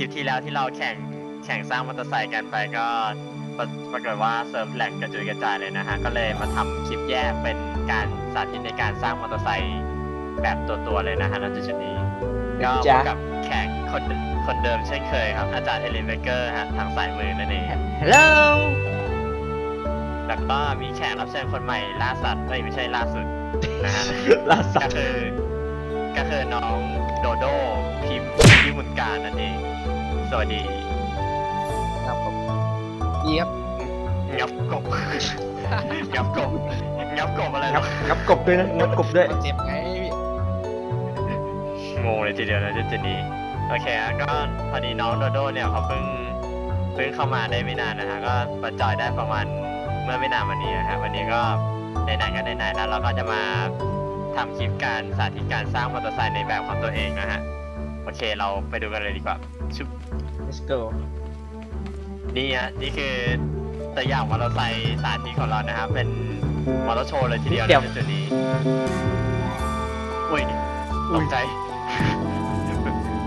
ลิปที่แล้วที่เราแข่งแข่งสร้างมอเตอร์ไซค์กันไปก็ปรปรากฏว่าเซิร์ฟแหลกกระจุยกระจายเลยนะฮะ ก็เลยมาทำคลิปแยกเป็นการสาธิตในการสร้างมอเตอร์ไซค์แบบตัวๆเลยนะฮะณจุดนี้ ก็พจ้ะบกับแขกคนคนเดิมเช่นเคยครับ อาจารย์เอลินเบเกอร์ฮะทางสายมือนั่นเองฮัลโหลแล้วก็มีแขกรับเชิญคนใหม่ล่าสัตว์เอ้ยไม่ใช่ล่าสุดนะฮะลาสัก็ตว์คือก็คือน้องโดโดพิมพ์พิมุนการนั่นเอง สวัสดีครับผมดีครับงับกบ งับกบงับกบอะไรงับนะงับกบด้วยนะงับกบด้วยมันเจ็บไงพี่งงเลยทีเดียวนะจุดนี้โอเคฮะก็พอดีน้องโดโดเนี่ยเขาเพิ่งเพิ่งเข้ามาได้ไม่นานนะฮะก็มาจอยได้ประมาณเมื่อไม่นานวันนี้นะฮะวันนี้ก็ไหนๆก็ไหนๆแล้วเราก็จะมาทำคลิปการสาธิตการสร้างมอเตอร์ไซค์ในแบบของตัวเองนะฮะโอเคเราไปดูกันเลยดีกว่าชุบ let's go นี่ฮะนี่คือตัวอย่างมอเตอร์ไซค์สาธิตของเรานะครับ เป็นมอเตอร์โชว์เลยทีเดียวเดี๋ยวในจุดนี้ อุ้ยตกใจ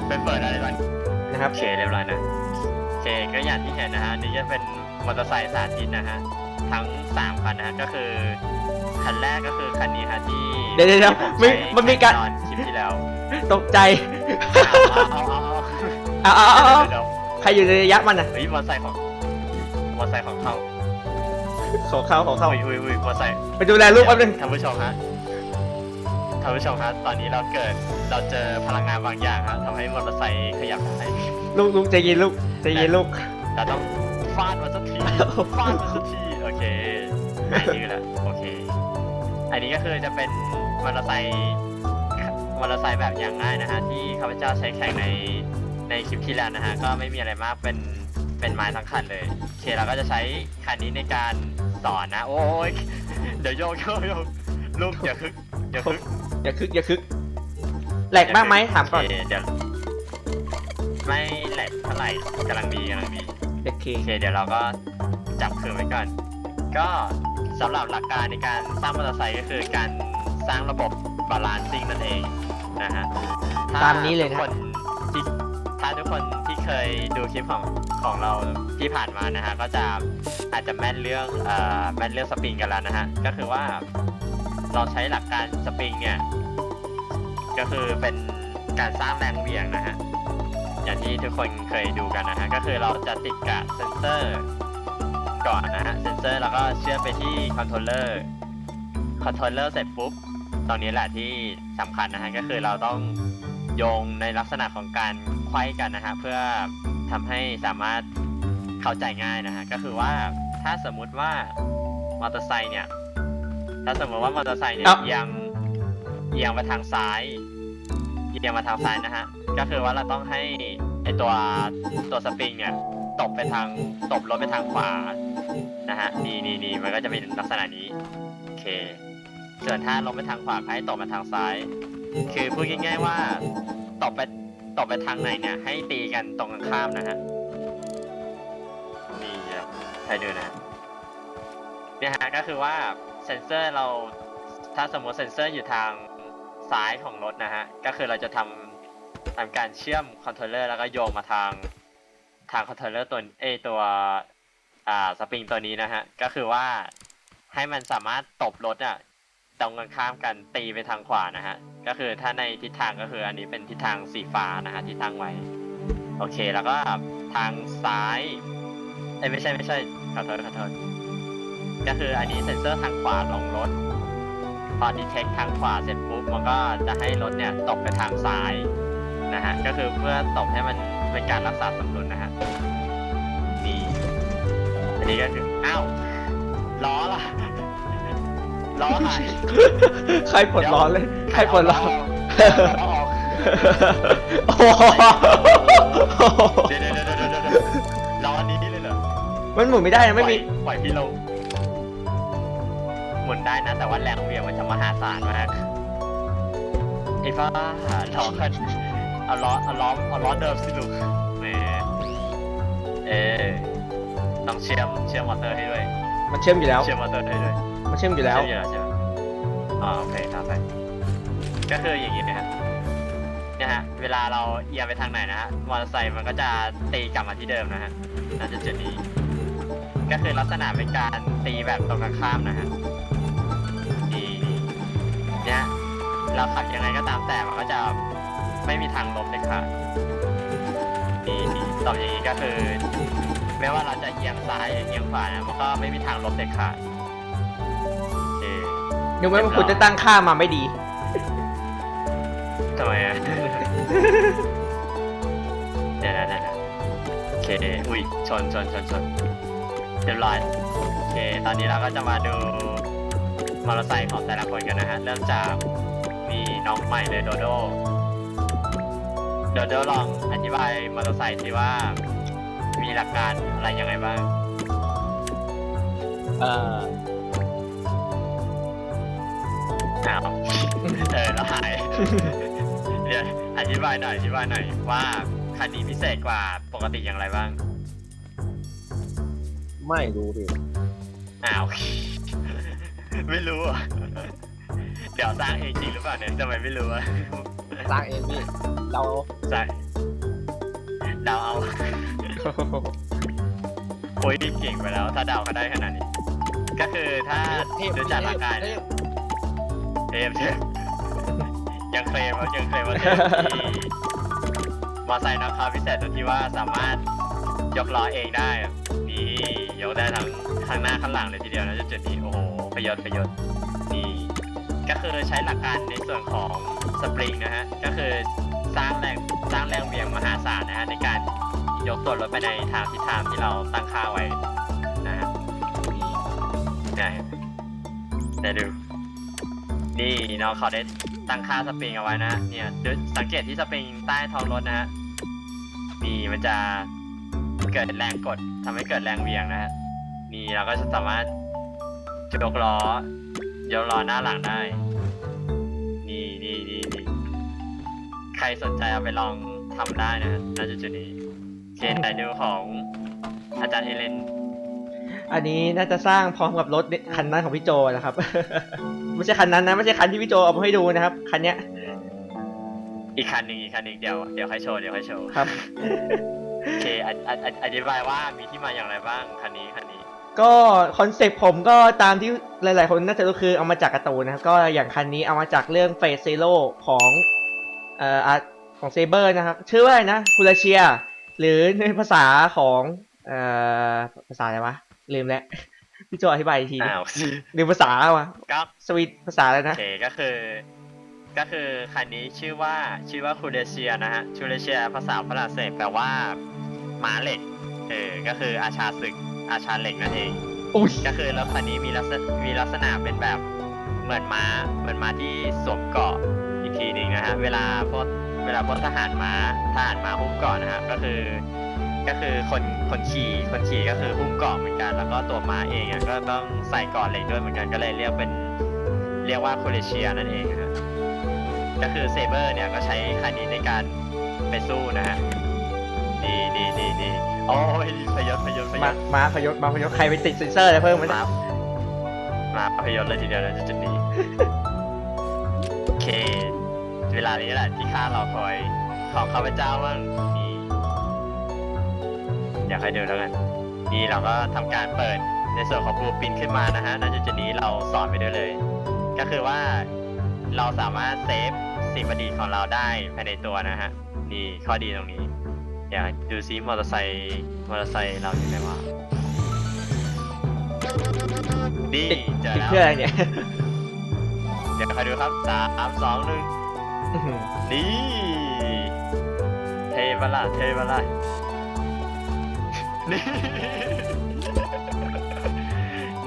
เป็นเปิดอะไรก่อนนะครับโอเคเรียบร้อยนะโอเคก็อย่างที่เห็นนะฮะนี่จะเป็นมอเตอร์ไซค์สาธิตนะฮะทั้งสามคันนะฮะก็คือคันแรกก็คือคันนี้ฮะที่เดี๋ยวเดี๋ยวเดี๋ยวที่ผไม่ใช้มันมีการตอนคลิปที่แล้ว ตกใจเอาเอาเอาเอาเอา เอาเอาเอาเดี๋ยวใครอยู่ในระยะมันอะเฮ้ยมอเตอร์ไซค์ของมอเตอร์ไซค์ของเขาขอเข้าขอเข้าอุ้ยอุ้ยอุ้ยมอเตอร์ไซค์ไปดูแลลูกแป๊บนึงท่านผู้ชมฮะท่านผู้ชมฮะตอนนี้เราเกิดเราเจอพลังงานบางอย่างฮะทำให้มอเตอร์ไซค์ขยับได้ลูกลูกใจเย็นลูกใจเย็นลูกเราต้องฟาดมันสักทีฟาดมันสักทีโอเคหายยืดแล้วโอเค อันนี้ก็คือจะเป็นมอเตอร์ไซค์มอเตอร์ไซค์แบบอย่างง่ายนะฮะที่ข้าพเจ้าใช้แข่งใน ในคลิปที่แล้วนะฮะก็ไม่มีอะไรมากเป็นเป็นไม้ทั้งคันเลยโอเคเราก็จะใช้คันนี้ในการสอนนะ โอ้ยเดี๋ยวโยกโยกโยกลูกอย่าคึกอย่าคึกอย่าคึกอย่าคึกแหลกมากไหมถามก่อนโเคเดี๋ยวไม่แหลกเท่าไหร่กำลังดีกำลังดีโอเคโอเคเดี๋ยวเราก็จับคืนไว้ก่อน ก็สำหรับหลักการในการสร้างมอเตอร์ไซค์ก็คือการสร้างระบบบาลานซิ่งนั่นเองนะฮะถ้ตามนี้เลยทุนะกคนที่ ถ้าทุกคนที่เคยดูคลิปของของเราที่ผ่านมานะฮะก็จะอาจจะแม่นเรื่องเอ่อแม่นเรื่องสปริงกันแล้วนะฮะก็คือว่าเราใช้หลักการสปริงเนี่ยก็คือเป็นการสร้างแรงเหวี่ยงนะฮะอย่างที่ทุกคนเคยดูกันนะฮะก็คือเราจะติดกับเซนเซอร์ก่อนนะฮะเซนเซอร์แล้วก็เชื่อมไปที่คอนโทรลเลอร์คอนโทรลเลอร์เสร็จปุ๊บตรงนี้แหละที่สำคัญนะฮะก็คือเราต้องโยงในลักษณะของการ ไขว้กันนะฮะเพื่อทำให้สามารถเข้าใจง่ายนะฮะก็คือว่าถ้าสมมุติว่ามอเตอร์ไซค์เนี่ย ถ้าสมมติว่ามอเตอร์ไซค์เนี่ยเอ้าเอียงเอียงมาทางซ้ายเอียงมาทางซ้ายนะฮะก็คือว่าเราต้องให้ไอตัวตัวสปริงเนี่ยตบไปทางตบรถไปทางขวานะฮะนี่นี่นี่มันก็จะเป็นลักษณะนี้โอเคส่วนถ้าลงไปทางขวาให้ตบมาทางซ้าย คือพูดง่ายๆว่าตบไป ตบไปทางไหนเนี่ย ให้ตีกันตรงกันข้ามนะฮะ นี่ครับให้ดูนะ เนี่ยฮะก็คือว่าเซนเซอร์เรา ถ้าสมมติเซนเซอร์อยู่ทางซ้ายของรถนะฮะ ก็คือเราจะทำทำการเชื่อมคอนโทรลเลอร์แล้วก็โยงมาทางทางคอนโทรลเลอร์ตัวเอตัวอ่าสปริงตัวนี้นะฮะ ก็คือว่าให้มันสามารถตบรถอะ ตรงกันข้ามกันตีไปทางขวานะฮะ ก็คือถ้าในทิศทางก็คืออันนี้เป็นทิศทางสีฟ้านะฮะที่ตั้งไว้ โอเคแล้วก็ทางซ้ายเอ้ยไม่ใช่ไม่ใช่ขอโทษขอโทษก็คืออันนี้เซ็นเซอร์ทางขวาลงรถพอดีเทคทางขวาเสร็จปุ๊บมันก็จะให้รถเนี่ยตกไปทางซ้ายนะฮะก็คือเพื่อตกให้มันเป็นการรักษาสมดุลนะฮะนี่อันนี้ก็คืออ้าวล้อล่ะ ล้อหายใครปลดล้อเลย ใครปลดล้อล้อออกโอ้โหเดี๋ยวเดี๋ยวเดี๋ยวเดี๋ยวเดี๋ยวล้อนี้เลยเหรอมันหมุนไม่ได้นะไม่มี ปล่อยปล่อยพี่ลงหมุนได้นะแต่ว่าแรงเหวี่ยงมันจะมหาศาลมากไอ้บ้าล้อกันเอาล้อเอาล้อเอาล้อเดิมสิลูกแหมเออต้องเชื่อมเชื่อมมอเตอร์ให้ด้วย มันเชื่อมอยู่แล้ว เชื่อมมอเตอร์ให้ด้วย มันเชื่อมอยู่แล้ว เชื่อมอยู่แล้วใช่ไหมอ๋อโอเคครับไปก็คืออย่างนี้นะฮะเนี่ยฮะ เวลาเราเอียงไปทางไหนนะฮะ มอเตอร์ไซค์มันก็จะตีกลับมาที่เดิมนะฮะน่าจะจุดนี้ ก็คือลักษณะเป็นการตีแบบตรงกันข้ามนะฮะนี่เนี่ย เราขับยังไงก็ตามแต่มันก็จะไม่มีทางล้มเลยค่ะนี่นี่ตอบอย่างนี้ก็คือไม่ว่าเราจะเอียงซ้ายหรือเอียงขวานะ มันก็ไม่มีทางล้มเด็ดขาด ดูไหมว่าคุณจะตั้งค่ามาไม่ดี ทำไมอะ เดี๋ยวนะเดี๋ยวนะโอเค อุ้ย ชนชนชนชนเรียบร้อยโอเค ตอนนี้เราก็จะมาดูมอเตอร์ไซค์ของแต่ละคนกันนะฮะ เริ่มจากมีน้องใหม่เลยโดโด โดโดลองอธิบายมอเตอร์ไซค์ที่ว่า มีหลักการอะไรยังไงบ้าง เอ่อ เออแล้วหายเดี๋ยวอธิบายหน่อยอธิบายหน่อยว่าคันนี้พิเศษกว่าปกติอย่างไรบ้างไม่รู้ดิอ้าว ไม่รู้อะเดี๋ยวสร้างเองจริงหรือเปล่าเนี่ยทำไมไม่รู้อะสร้างเองพี่เราใช่เดาเอาโอ้ยเก่งไปแล้ว ถ้าเดาเขาได้ขนาดนี้ ก็คือถ้าเทพดูจากหลักการเทเนี่ยพเทมเทม ยังเคลมว่ายังเคลมว่าเทมที่มอไซค์นะครับพิเศษตรงที่ว่าสามารถยกล้อเองได้อะนี่ยกได้ทั้งข้างหน้าข้างหลังเลยทีเดียวนะจุดๆนี้โอ้โหประโยชน์ประโยชน์นี่ก็คือใช้หลักการในส่วนของสปริงนะฮะก็คือสร้างแรงสร้างแรงเหวี่ยงมหาศาลนะฮะในการยกตัวรถไปในทางทิศทางที่เราตั้งค่าไว้นะฮะนี่ได้ได้ดูนี่น้องเขาได้ ตั้งค่าสปริงเอาไว้นะ เนี่ยดูสังเกตที่สปริงใต้ท้องรถนะฮะนี่มันจะเกิดแรงกดทำให้เกิดแรงเหวี่ยงนะฮะนี่เราก็จะสามารถยกล้อยกล้อหน้าหลังได้ นี่นี่นี่นี่ใครสนใจเอาไปลองทำได้นะฮะณจุดจุดนี้เคนไดดูของอาจารย์เอเลนอันนี้น่าจะสร้างพร้อมกับรถคันนั้นของพี่โจนะครับ ไม่ใช่คันนั้นนะไม่ใช่คันที่พี่โจเอามาให้ดูนะครับคันเนี้ยอีกคันหนึ่งอีกคันหนึ่งเดี๋ยวเดี๋ยวค่อยโชว์เดี๋ยวค่อยโชว์ครับ โอเคอธิอธิอธิบายว่ามีที่มาอย่างไรบ้างคันนี้คันนี้ ก็คอนเซ็ปต์ผมก็ตามที่หลาย ๆ คนน่าจะรู้คือเอามาจากการ์ตูนนะครับก็อย่างคันนี้เอามาจากเรื่องเฟสเซโ o ของเอ่ออาร์ตของเซเบอร์นะครับ ชื่อว่าอะไรนะคูลาเชีย หรือในภาษาของเอ่อภาษาอะไรวะลืมแล้ว พี่โจอธิบายอีกทีดิอ้าวลืมภาษาวะก็สวีทภาษาอะไรโอนะเคก็คือ ก็คือคันนี้ชื่อว่าชื่อว่าคูเดเชียนะฮะคูเดเชียภาษาฝรั่งเศสแปลว่าม้าเหล็กเออก็คืออาชาศึกอาชาเหล็กนั่นเอง อุ้ยก็คือรถคันนี้มีลักษณะมีลักษณะเป็นแบบเหมือนม้าเหมือนม้าที่สวมเกราะอีกทีหนึ่งนะฮะเวลาพวกเวลาพวกทหารม้าทหารม้าหุ้มเกราะนะฮะก็คือ ก็คือคนคนขี่คนขี่ก็คือหุ้มเกราะเหมือนกัน แล้วก็ตัวม้าเองอะก็ต้องใส่เกราะเหล็กด้วยเหมือนกันก็เลยเรียกเป็นเรียกว่าโคเลเชียนั่นเองนะฮะก็คือเซเบอร์เนี่ยก็ใช้คันนี้ในการไปสู้นะฮะดีดีดีดีโอ้ยพยศพยศพยมาศมาพยศมาพยศใครไปติดเซ็นเซอร์อะไรเพิ่มไหมมามาพยศเลยทีเดียวนะจุดนี้โอเค เวลานี้แหละที่ข้าเราคอยของข้าพเจ้าบ้างนี่ อยากให้ดูแล้วกันนี่เราก็ทำการเปิดในส่วนของบูปินขึ้นมานะฮะณจุดนี้เราสอนไปด้วยเลย ก็คือว่าเราสามารถเซฟสิ่งประดิษฐ์ของเราได้ภายในตัวนะฮะนี่ข้อดีตรงนี้ อยากดูซิมอเตอร์ไซค์มอเตอร์ไซค์เราอยู่ไหนวะนี่ติดเจอติดแล้ว เพื่ออะไรเนี่ยเดี๋ยวคอยดูครับสามสองหนึ่งอื้อหือนี่ เทปะล่ะเทปะล่ะ นี่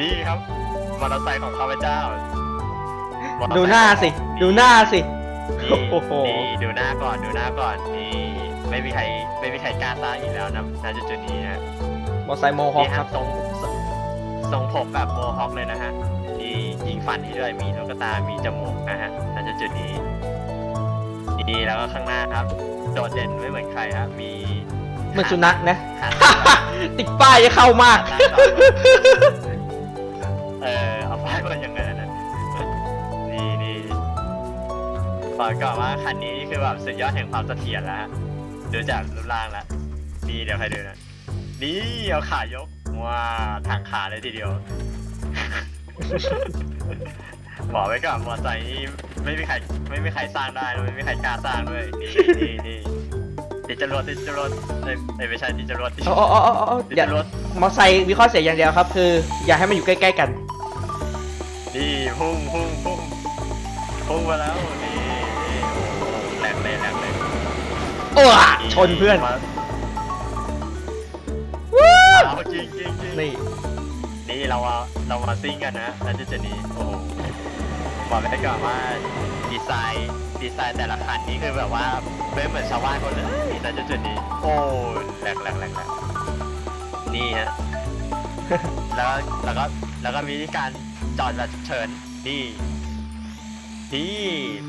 นี่ครับมอเตอร์ไซค์ของข้าพเจ้ามอเตอร์ไซค์ดูหน้าสิ ดูหน้าสิ นี่โอ้โห นี่ดูหน้าก่อนดูหน้าก่อนนี่ไม่มีใครไม่มีใครกล้าสร้างอีกแล้วนะณจุดๆนี้นะมอไซค์โมฮอคนี่คฮะรับทรงทรงทรงผมแบบโมฮอคเลยนะฮะนี่ยิงฟันให้ด้วยมีลูกตา มีจมูกนะฮะณจุดๆนี้นี่แล้วก็ข้างหน้าครับ โดดเด่นไม่เหมือนใครครับมีเหมือนสุนัขนะหาง ติดป้ายจะเข้ามาก เออเอาป้ายมาอย่างไงนะนี่นี่บอกก่อนว่าคันนี้นี่คือแบบสุดยอดแห่งความเสถียรแล้วฮะดูจากรูปร่างแล้วนี่เดี๋ยวใครดูนะ นี่เอาขายกว้าทางขาเลยทีเดียว บอกไว้ก่อนมอเตอร์ไซค์นี่ไม่มีใครไม่มีใครสร้างได้ ไม่มีใครกล้าสร้างด้วย นี่นี่นี่ติด จรวดติดจรวดเอ้ยเอ้ยไม่ใช่ติดจรวดติดอ๋ออ๋ออ๋ออ๋อติดอย่าจรวดมอไซค์วิเคราะห์เสียอย่างเดียวครับ คือ อย่าให้มันอยู่ใกล้ๆกัน นี่พุ่งพุ่งพุ่งพุ่งมาแล้วนี่นี่โอ้โหแหลกเลยแหลกเลยโอ้อะชนเพื่อนมาเอาจริงจริงจริงนี่นี่เรามาเรามาซิ่งกันนะแล้วจุดๆนี้โอ้โหบอกไปก่อนว่า ดีไซน์ดีไซน์แต่ละคันนี้คือแบบว่าไม่เหมือนชาวบ้านคนเลยแต่จุดๆนี้ โอ้แหลกแหลกแหลกแหลกนี่ฮะ แล้วแล้วก็แล้วก็มีวิธีการจอดแบบฉุกเฉินนี่นี่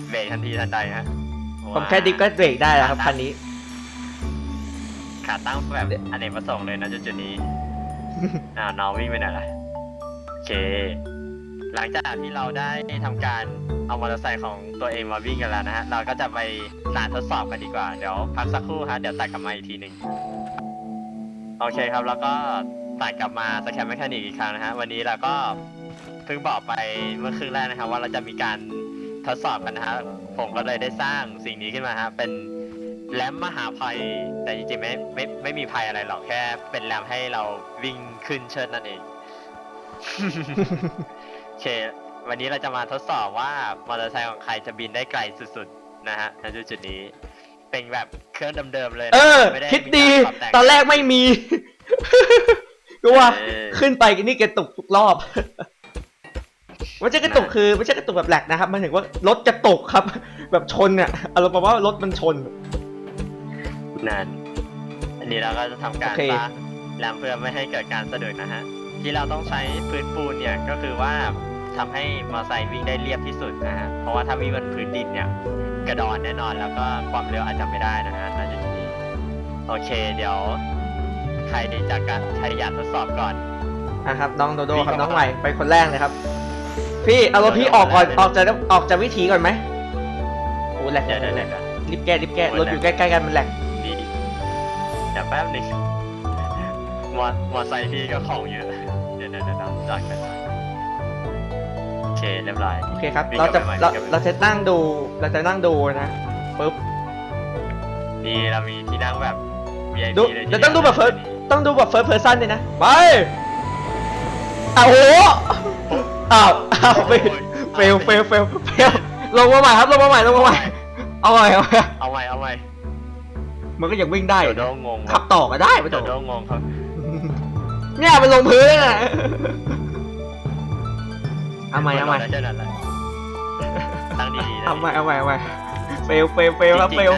เบรกทันทีทันใดฮะผมแค่ดิฟก็เบรกได้แล้วครับคันนี้ ขาตั้งแบบอเนกประสงค์เลยนะจุดๆนี้อ่าน้องวิ่งไปไหนล่ะโอเค หลังจากที่เราได้ทำการเอามอเตอร์ไซค์ของตัวเองมาวิ่งกันแล้วนะฮะ เราก็จะไปลานทดสอบกันดีกว่า เดี๋ยวพักสักครู่ฮะ เดี๋ยวตัดกลับมาอีกทีหนึ่งโอเคครับ แล้วก็ตัดกลับมาสแคมแมคานิกอีกครั้งนะฮะ วันนี้เราก็เพิ่งบอกไปเมื่อครึ่งแรกนะครับว่าเราจะมีการทดสอบกันนะฮะ ผมก็เลยได้สร้างสิ่งนี้ขึ้นมาฮะ เป็นแรมมหาภัย แต่จริงๆไม่ไม่ไม่มีภัยอะไรหรอก แค่เป็นแรมให้เราวิ่งขึ้นเชิดนั่นเอง โอเค วันนี้เราจะมาทดสอบว่ามอเตอร์ไซค์ของใครจะบินได้ไกลสุดๆ นะฮะณจุดนี้ เป็นแบบเครื่องเดิมๆเลยนะเออ ไม่ไคิดดี มีารปรับแต่ง ตอนแรกไม่มี ก็ว่าเออ ขึ้นไปนี่กระตุกทุกรอบ ไม่ใช่กระตุกคือไม่ใช่กระตุกแบบแหลกนะครับ มันถึงว่ารถกระตุกครับ แบบชนอะอารมณ์ประมาณว่ารถมันชน นั่น อันนี้เราก็จะทำการโอเค สร้างแรมเพื่อไม่ให้เกิดการสะดุดนะฮะ ที่เราต้องใช้พื้นปูนเนี่ยก็คือว่าทำให้มอเตอร์ไซค์วิ่งได้เรียบที่สุดนะฮะ เพราะว่าถ้าวิ่งบนพื้นดินเนี่ยกระดอนแน่นอนแล้วก็ความเร็วอาจจะไม่ได้นะฮะณจุดนี้โอเค เดี๋ยว ใครจะการใครอยากทดสอบก่อนนะครับน้องโดโดครับวิ่งน้องเข้ามาใหม่ไปคนแรกเลยครับ พี่เอารถพี่ออกก่อนเดี๋ยวออกจากออกจากวิถีก่อนไหมโอ้แหลกเดี๋ยวเดี๋ยวแหลเดี๋ยกวรีบแก้รีบแก้โอ้รถแหลกอยู่ใกล้ๆกันมันแหลกดีเดี๋ยวแป๊บหนึงมอมอไซค์พี่ก็ของเยอะเดี๋ ยวเดี๋ยวเดี๋ยวจอดกันโอเคเรียบร้อย โอเคครับวิ่งเราจะกลับไปเราวิ่งกลับไปเราจะนั่งดู เราจะนั่งดูนะปุ๊บนี่เรามีที่นั่งแบบ VIP ดูเลยเดี๋ยวต้องดูแบบเฟิร์สต้องดูแบบ first person เลยนะ ไปอ้าวโหอ้าวอ้าวเฟลเฟลเฟลเฟลเฟลลงมาใหม่ครับลงมาใหม่ลงมาใหม่เอาใหม่เอาใหม่เอาใหม่เอาใหม่มันก็ยังวิ่งได้อโดยู่โดนะงงคขัรับบต่อก็ได้ไม่โดต้องโดงงครับ เนี่ยมันลงพื้นอะเอาใหม่เอาใหม่เจ้านั่นแหละตั้งดีๆนะเอาใหม่เอาใหม่เอาใหม่เฟลเฟลเฟลครับเฟล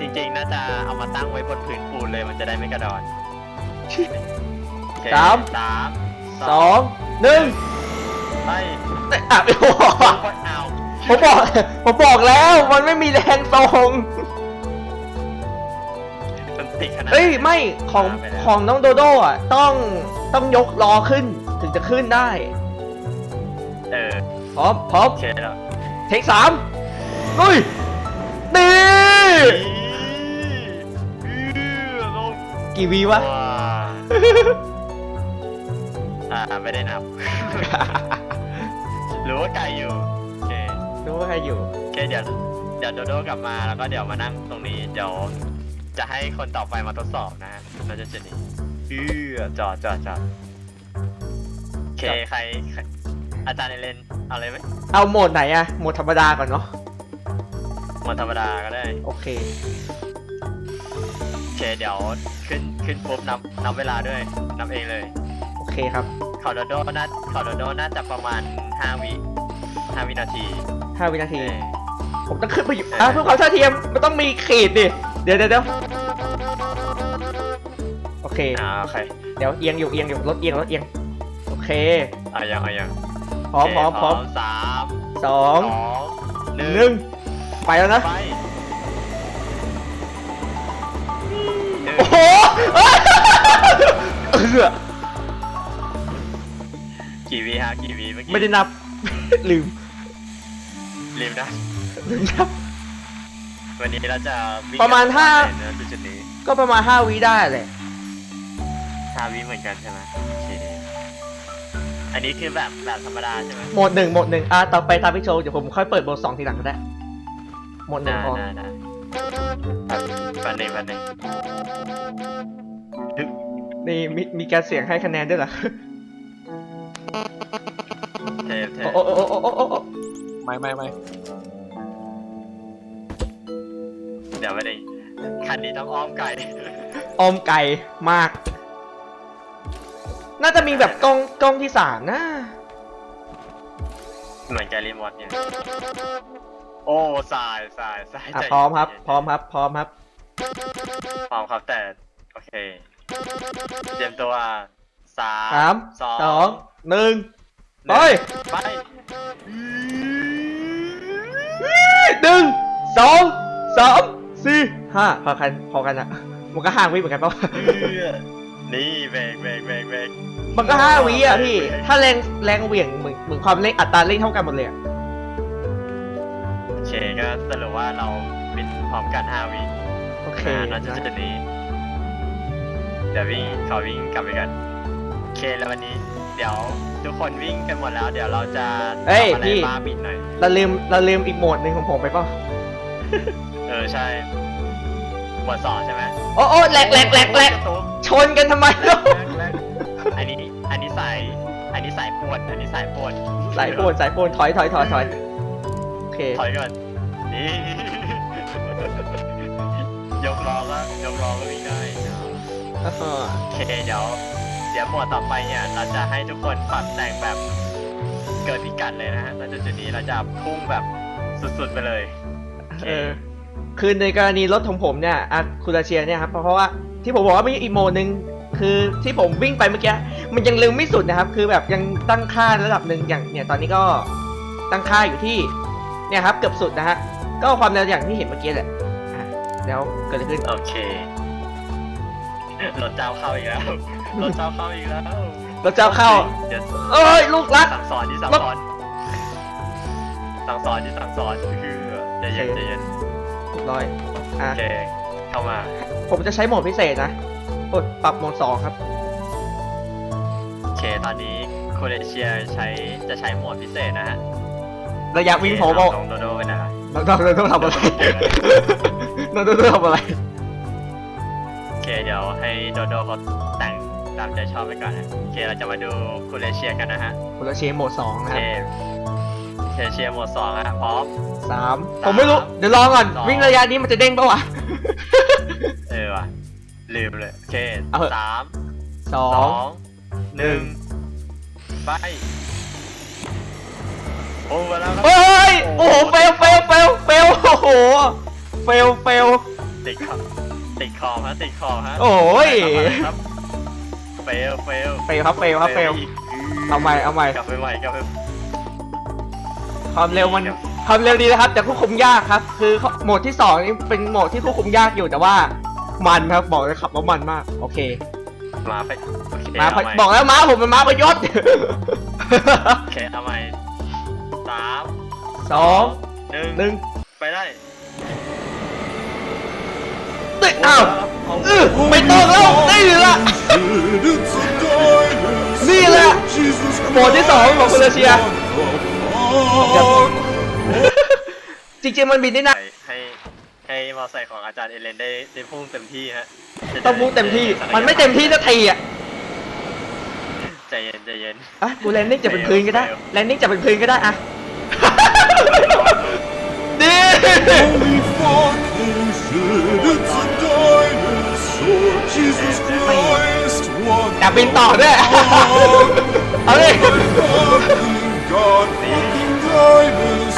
จริงๆนะจริงๆน่าจะเอามาตั้งไว้บนพื้นปูนเลยมันจะได้ไม่กระดอนโอเคสามสามสองหนึ่งไปอะโอ้โหกดเอาผมบอกผมบอกแล้วมันไม่มีแรงตรงมัน ติดขนาด เอ้ยไม่ของไปแล้ว ของน้องโดโดอะต้องต้องยกล้อขึ้นถึงจะขึ้นได้เออพร้อมพร้อมโอเคแล้วเทคสามลุยดีอื้อลงกี่วีวะ ว้าอ่าไม่ได้นับ หรือว่าไกลอยู่โอเคดูว่าใครอยู่ โอเคเดี๋ยวเดี๋ยวโดโดกลับมาแล้วก็เดี๋ยวมานั่งตรงนี้เดี๋ยว จะให้คนต่อไปมาทดสอบนะฮะน่าจะเจนี่อือจอดจอดจอดโอเคใครใคร อาจารย์เอเลนเอาเลยไหมเอาโหมดไหนอะโหมดธรรมดาก่อนเนาะ หมดธรรมดาก็ได้ โอเค โอเคเดี๋ยวขึ้นขึ้นปุ๊บนับนับเวลาด้วยนับเองเลยโอเคครับขอโดโดน่าขอโดโดน่าจะประมาณ5วิ5วินาที5 วินาที เออ ผมต้องขึ้นไปอยู่เอออ่อะเพื่อความเท่าเทียม มันต้องมีขีดดิ เดี๋ยวเดี๋ยวเดี๋ยวโอ เคอ่าโอเคเดี๋ยวเอียงอยู่เอียงอยู่รถเอียงรถเอียงโอเคเอายังเอายังพร้อมพร้อมโเคพร้อมสามสองสองหนึ่งหนึ่งไปแล้วนะไปหนึ่งโอ้โหเออกี่วิฮะกี่วิเมื่อกี้ไม่ได้นับ ลืมลืมนะ ลืมนับ วันนี้เราจะวิ่งประมาณกันห้าเลยนะจุดๆนี้ก็ประมาณห้าวิได้เลย ห้าวิเหมือนกันใช่ไหมโอเคอันนี้คือแบบแบบธรรมดาใช่ไหมโหมดหนึ่งโหมดหนึ่งอะต่อไปตามพี่โชว์เดี๋ยวผมค่อยเปิดโหมดสองทีหลังก็ได้โหมดหนึ่งได้พอได้ได้วันหนึ่งวันหนึ่งนี่มีมีการเสียงให้คะแนนด้วยเหรอเทปเทปโอ้โอ้โอ้โอ้โอ้โอ้โอ้ไม่ไม่ไม่เดี๋ยววันหนึ่งคันนี้ต้องอ้อมไกลออมไก่มาก น่าจะมีแบบกล้องกล้องที่สามนะ เหมือนแกรีมอดเนี่ย โอ้สายสายสายอะใจพร้อมครับเย็นๆพร้อมครับ พร้อมครับ พร้อมครับแต่โอเค เตรียมตัวสาสามสองสองหนึ่งหนึ่งไป ไปหนึ่งสองสามสี่ห้าพอกันพอกันอะมันก็ห้าวิเหมือนกันปะ นี่เบรกเบรกเบรกเบรกมันก็ห้าวิอะพี่ ถ้าแรงแรงเหวี่ยงเหมือนเหมือนความเร่งอัตราเร่งเท่ากันหมดเลยอะโอเคก็สรุปว่าเราบินพร้อมกันห้าวิโอเคอ่าน่าจะจุดนี้เดี๋ยววิ่งขอวิ่งกลับไปกันโอเคแล้ววันนี้ เดี๋ยวทุกคนวิ่งกันหมดแล้ว เดี๋ยวเราจะเฮ้ยทำอะไรพี่ บ้าบินหน่อย เราลืมเราลืมอีกโหมดหนึ่งของผมไปเปล่ะเออใช่หมวดสองใช่ไหมโอ้โอ้แหลกแหลกแหลกแหลกกระตุก ชนกันทำไมเนาะอันนี้อันนี้สายอันนี้สายปวดอันนี้สายปวดสายโฟนสายโฟนถอยถอยถอยถอยโอเคถอยก่อนนี่ยกล้อก็ยกล้อก็วิ่งได้อ่าฮะโอเคเดี๋ยวเดี๋ยวหมวดต่อไปเนี่ยเราจะให้ทุกคนปรับแต่งแบบเกินพิกัดเลยนะฮะแล้วจุดๆนี้เราจะพุ่งแบบสุดๆไปเลยโอเคเออคือในกรณีรถของผมเนี่ยอะคูราเชียเนี่ยครับเพราะว่า ที่ผมบอกว่ามีอีกโหมดหนึ่งคือที่ผมวิ่งไปเมื่อกี้มันยังเร็วไม่สุดนะครับ คือแบบยังตั้งค่าระดับหนึ่งอย่างเนี่ยตอนนี้ก็ตั้งค่าอยู่ที่เนี่ยครับเกือบสุดนะฮะก็ความเร็วอย่างที่เห็นเมื่อกี้แหละอะแล้วเกิดอะไรขึ้นโอเครถเจ้าเข้าอีกแล้วรถเจ้าเข้าอีกแล้วรถเจ้าเข้าเดี๋ยวเอ้ยลูกรักสั่งสอนที่สั่งสอนสั่งสอนที่สั่งสอนคือใจเย็นใจเย็นร้อยอะโอเคเข้ามา ผมจะใช้โหมดพิเศษนะกดปรับโหมดสองครับ โอเคตอนนี้โคเรเชียใช้จะใช้โหมดพิเศษนะฮะระยะวิ่งผมบอกลองโดโดไปนะครับน้องๆต้องทำอะไรน้องๆต้องทำอะไร โอเคเดี๋ยวให้โดโดเขาแต่งตามใจชอบไปก่อนนะโอเคเราจะมาดูโคเรเชียกันนะฮะคูราเชียโหมดสองโอนะเคครับโคเรเชียโหมดสองอะพร้อมสามสามผมไม่รู้ เดี๋ยวลองก่อนสองวิ่งระยะนี้มันจะเด้งปะวะเออว่ะ ลืมเลย โอเคเอาเถอะ สามสอสองงหนึ่งไป โอ้มาแล้วครับเฮ้ย โอ้โห เฟล เฟล เฟล เฟล โอ้โห เฟล เฟล ติดขอบติดขอบฮะติดขอบฮะโอ้ยครับเฟลเฟลเฟลครับ เฟลครับ เฟลอีกเอาใหม่ เอาใหม่ กลับไปใหม่กลับไป ความเร็วมันความเร็วดีนะครับ แต่ควบคุมยากครับ คือโหมดที่สองนี่เป็นโหมดที่ควบคุมยากอยู่แต่ว่า มันครับบอกเลยขับว่ามันมาก โอเคมาไปโอเคมาเอาใหม่บอกแล้วม้าผมเป็นม้าประยศ โอเคเอาใหม่สามสองหนึ่งหนึ่งไปได้ตึ๊ดอ้าวเอาอื้อไม่ต้องแล้วนี่แหละนี่แหละโหมดที่สองของโครเอเชียจริงๆมันบินได้นะให้ ให้มอไซค์ของอาจารย์เอเลนได้ได้พุ่งเต็มที่ฮะต้องพูดเต็มที่ มันไม่เต็มที่สักทีอะใจเย็นใจเย็นอะกูแลนดิ้งจะเป็นพื้นก็ได้แลนดิ้งจะเป็นพื้นก็ได้อะดี Holy fucking shit, it's a dinosaur. Jesus Christ, what อยากบินต่อด้วยเอาดิ the fucking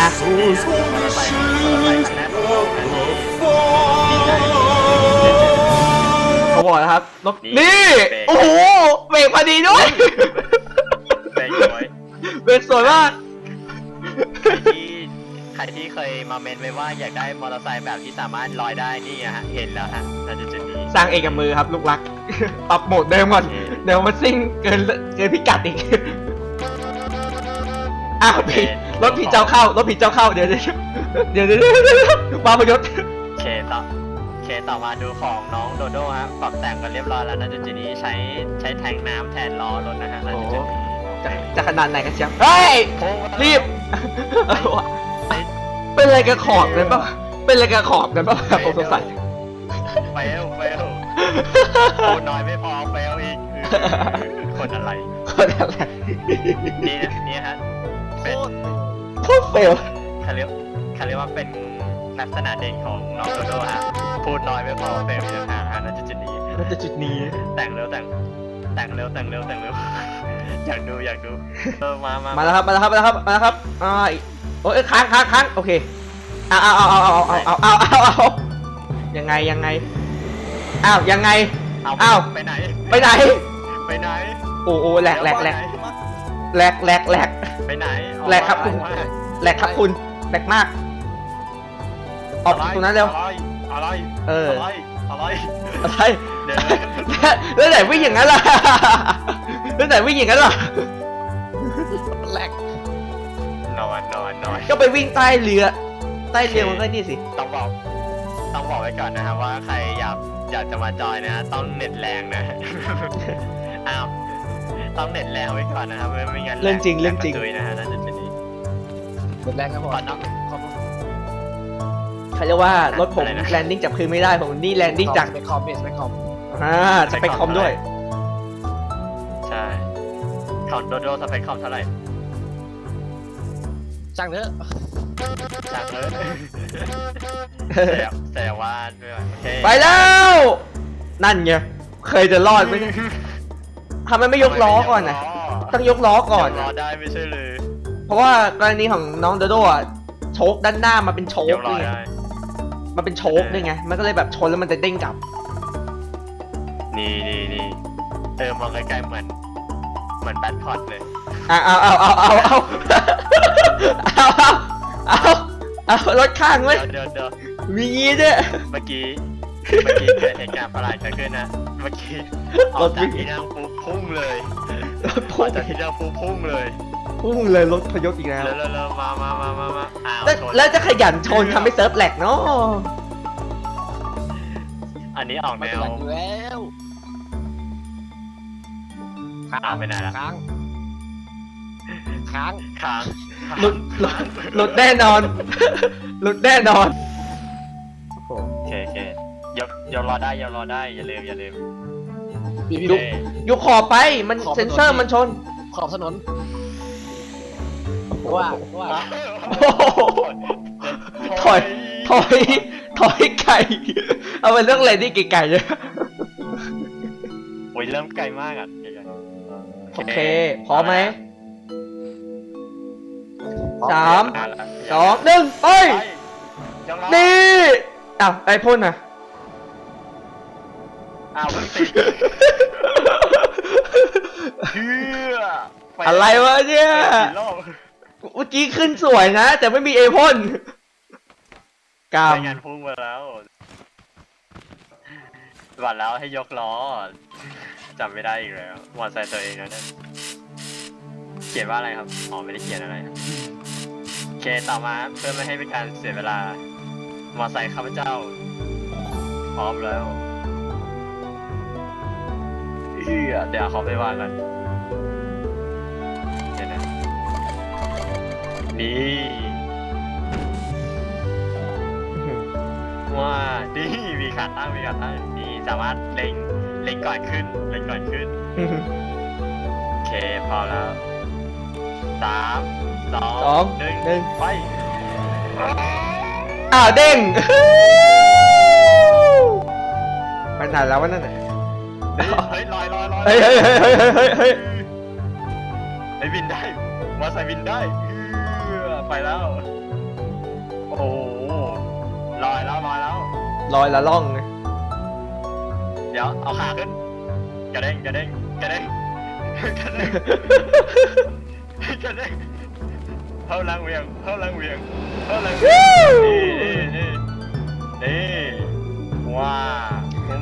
god, fucking dinosaurs. Holy shit, what the fuck? เขาบอกแล้วครับรถนี่ โอ้โหเบรกพอดีด้วยแบงย้อยเบรกสวยมากใครที่ใครที่เคยมาเมนไว้ว่าอยากได้มอเตอร์ไซค์แบบที่สามารถลอยได้นี่ฮะเห็นแล้วฮะน่าจะจุดนี้สร้างเองกับมือครับลูกรัก ปรับโหมดเดิมก่อน เดี๋ยวมันซิ่งเกินเกินพิกัดอีก อ้าวโอเคผิดรถผิดเจ้าเข้ารถผิดเจ้าเข้าเดี๋ยวเดี๋ยวเดี๋ยวเดี๋ยวเดี๋ยวเดี๋ยวมาประยศต่อเคต่อมาดูของน้องโดโด้ฮะปรับแต่งกันเรียบร้อยแล้วนะจุดจุดนี้ใช้ใช้แทงน้ำแทนล้อรถนะฮะแล้วจุดจุดนี้จะจะขนาดไหนกันเชียวเฮ้ยโค้งมารีบเป็นอะไรกับขอบกันปะเป็นอะไรกับขอบกันปะผมสงสัยเฟลเฟลพูดน้อยไม่พอเฟลอีกคนอะไรคนอะไรนี่นะนี่ฮะ เป็นโคตรเฟลเขาเรียกเขาเรียกว่าเป็นลักษณะเด่นของน้องโดโด้ฮะพูดน้อยไม่พอเฟลอีกต่างหากฮะนั่นจุดจุดนี้น่าจะจุดนี้แต่งเร็วแต่งแต่งเร็วแต่งเร็วแต่งเร็วอยากดูอยากดูเออมามามาแล้วครับมาแล้วครับมาแล้วครับมาแล้วครับอ่าอีกโอ้ยค้างค้างค้างโอเคเอาเอาเอาเอาเอาเอาเอาเอาเอาเอายังไงยังไงอ้าวยังไงเอาอ้าวไปไหนไปไหนไปไหนโอ้โอ้แหลกแหลกแหลก แหลกแหลกแหลกไปไหนออกแหลกครับคุณมาแหลกครับคุณแหลกมาก ออกจากตรงนั้นเร็วอะไรอะไรเออ อะไรอะไรอะไรเดี๋ยวแล้วไหนวิ่งอย่างนั้นล่ะแล้วไหนวิ่งอย่างนั้นล่ะแหลกนอนนอนนอนก็ไปวิ่งใต้เรือ ใต้เรือมันก็นี่สิต้องบอกต้องบอกไว้ก่อนนะครับว่าใครอยากอยากจะมาจอยนะฮะต้องเน็ตแรงนะอ้าว ต้องเน็ตแรงไว้ก่อนนะครับไม่ไม่งั้นเรื่องจริงเรื่องจริง แกกะตุยนะฮะนั่นจะเป็นนี้หมดแรงครับผมก่อนเนาะขอบคุณเขาเรียกว่ารถผมอะไรนะแลนดิ้งจากพื้นไม่ได้ผมนี่แลนดิ้งจากไปคอมเบสไปคอมอ่าสเปคคอมด้วย ใช่ของโดโดสเปคคอมเท่าไหร่ช่างเถอะจากเลยแต่แต่ว่าด้วยโอเค ไปแล้ว นั่นไง เคยจะรอดไหมเนี่ย ทำไมไม่ยกล้อก่อนนะต้องยกล้อก่อนยกล้อนะได้ไม่ใช่เลย เพราะว่ากรณีของน้องโดโดอะโชคด้านหน้ามันเป็นโชยคกล้อด้วยไงได้มันเป็นโชคด้วยไง มันก็เลยแบบชนแล้วมันจะเด้งกลับ นี่นี่นี่เออมองใกล้ๆเหมือน เหมือนแบทพอดเลยเอาเอาเอาเอาเอาเอาเอาเอาเอาเอารถข้างเว้ยเดี๋ยวเดี๋ยวเดี๋ยวมีงี้ด้วยเมื่อกี้ เมื่อกี้เกิดเหตุการณ์ประหลาดเกิดขึ้นนะ เมื่อกี้ออกจากที่นั่งปุ๊บพุ่งเลยรถอพุ่องกจากที่นั่งปุ๊บพุ่งเลยพุ่งเลยรถพยศอีกแล้วเร็วเร็วเร็วมามามามามาอ้าวแล้วชนแล้วจะขยันชนทำให้เซิร์ฟแหลกเนาะอันนี้ออกไม่แนเป็นวไรอยู่แล้วอ้าวไปไหนละค้างค้างค้างหลุดหลุดหลุดแน่นอน หลุดแน่นอนโอเคโอเค ยกยกรอได้ยกรอได้อย่าลืมอย่าลืมพี่พี่ยุดูบยกขอบไปมันขอบถนนเซ็นเซอร์มันชนขอบถนนว่าว่าโอ้โหถอยถอยถอยไก่ เอาไปเรื่องอะไรที่ไก่ๆเลยโอ้ยเริ่มไกลมากอะไกลโอเคพร้อมไหมสามๆอะละสองหนึ่งไปไปยกรอ นี่อ้าวไอพ่นอะ อ้าวเพิ่งติดเชื่อปอะไรวะเนี่ยไปกี่รอบเมื่อกี้ขึ้นสวยนะ แต่ไม่มีไอพ่นกามรายงานพุ่งมาแล้วหวัดแล้วให้ยกล้อจำไม่ได้อีกแล้วมอเตอร์ไซค์ตัวเองนะเนี่ยเขียนว่าอะไรครับอ๋อไม่ได้เขียนอะไรครับโอเคต่อมาเพื่อไม่ให้เป็นการเสียเวลา มอเตอร์ไซค์ข้าพเจ้า พร้อมแล้ว เฮียเดี๋ยวเขาไปว่ากันเดี๋ยวนะนี่ว่านี่มีขาตั้งมีขาตั้งนี่สามารถเล็งเล็งก่อนขึ้นเล็งก่อนขึ้นโอเคพอแล้วสามสองสองหนึ่งหนึ่ง ไปอ้าวเด้งไปไหนแล้ววะนั่นน่ะนี่เฮ้ยลอยลอยลอย เฮ้ยเฮ้ยเฮ้ยเฮ้ยเฮ้ยเฮ้ยเฮ้ยไอ้ยบินได้มอไซค์บินได้เอื้อไปแล้ว โอ้โหลอยแล้วลอยแล้ว ลอยละล่องไงเดี๋ยวเอาขาขึ้นกระเด้งกระเด้งกระเด้งกระเด้งกระเด้งเพิ่มแรงเหวียงเพิ่มแรงเหวียงเพิ่มแรงเหวียงนี่นี่นี่นี่ว้า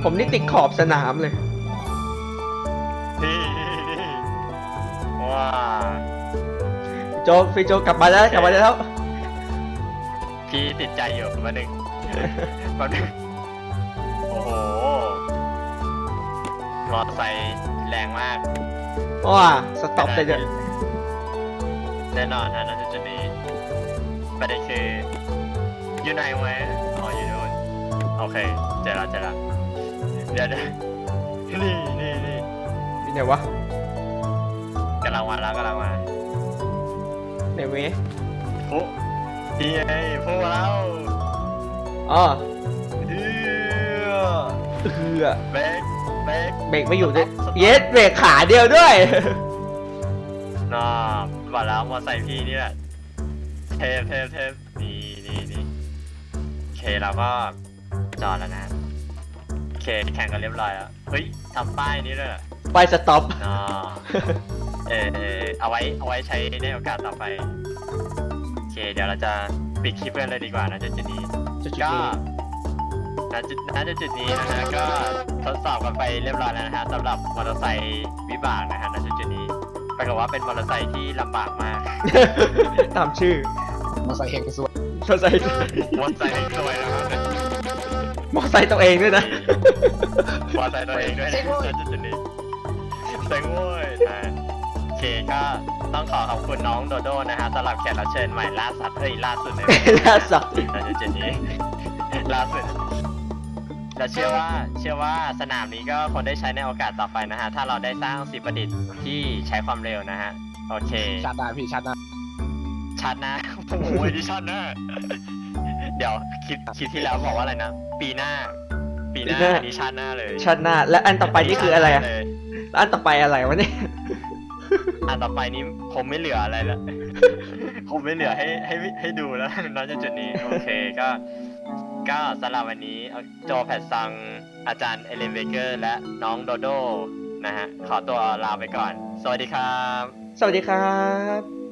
ผมนี่ติดขอบสนามเลย นี่นี่นี่ว้าโจฟีโจกลับมาแล้วกลับมาแล้วพี่ติดใจอยู่มาหนึ่งแป๊บนึงโอ้โหมอเตอร์ไซค์แรงมากว้าสต็อปเลยเนี่ยแน่นอนฮะนั่นจุดนี้ประเด็นคืออยู่ไหนวะอ๋ออยู่นู่นโอเคเจอแล้วเจอแล้วเดี๋ยวเดี๋ยวนี่นี่นี่อยู่ ไหนวะกำลังมาแล้วกำลังมาไหนเว้ยฟุนี่ไงฟุมาแล้วอ๋อเอื้อเอือเบรกเบรกเบรกไม่อยู่ด้วยเย็ดเบรกขาเดียวด้วยน่าก่อนแล้วมอไซค์พี่นี่แหละเทปเทปเทปนี่นี่นี่โอเคเราก็จอดแล้วนะโอเคแข่งกันเรียบร้อยแล้วเฮ้ยทำป้ายนี้ด้วยเหรอ ไปสต็อปอ๋อเออเออเอาไว้เอาไว้ใช้ในโอกาสต่อไป โอเค เดี๋ยวเราจะปิดคลิปกันเลยดีกว่านะจุดจุดนี้จุดก็นี้ณจุดณจุดนี้นะฮะก็ทดสอบกันไปเรียบร้อยแล้วนะฮะสำหรับมอเตอร์ไซค์วิบากนะฮะณจุดจุดนี้ปรากฏว่าเป็นมอเตอร์ไซค์ที่ลำบากมากตามชื่อมาใส่เฮงสวยมอไซค์มอเตอร์ไซค์สวยนะครับมอไซค์ตัวเองด้วยนะ มอเตอร์ไซค์ตัวเองด้วยนะณจุดจุดนี้ เซ็งโว้ยนะโอเคก็ต้องขอขอบคุณน้องโดโดนะฮะสำหรับแขกรับเชิญใหม่ล่าสัตว์เอ้ยล่าสุดในวันนี้ล่าสัตว์ณจุดนี้ ล่าสุดและเชื่อว่าเชื่อว่าสนามนี้ก็คงได้ใช้ในโอกาสต่อไปนะฮะ ถ้าเราได้สร้างสิ่งประดิษฐ์ที่ใช้ความเร็วนะฮะ โอเค ชาติหน้าพี่ชาติหน้าชัดนะ โอ้โหดิชัดนะ เดี๋ยวคิดคิดที่แล้วบอกว่าอะไรนะ ปีหน้า ปีหน้าอันนี้ชาติหน้าเลยชาติหน้า และอันต่อไปนี่คืออะไรอะเลยแล้ว อันต่อไปอะไรวะเนี่ยอันต่อไปนี้ผมไม่เหลืออะไรแล้ว ผมไม่เหลือให้ให้ให้ดูแล้วนอกจากจุดนี้ โอเคก็ ก็สำหรับวันนี้โจแพทซังอาจารย์เอเลนเบเกอร์ และน้องโดโดนะฮะ ขอตัวลาไปก่อน สวัสดีครับ สวัสดีครับ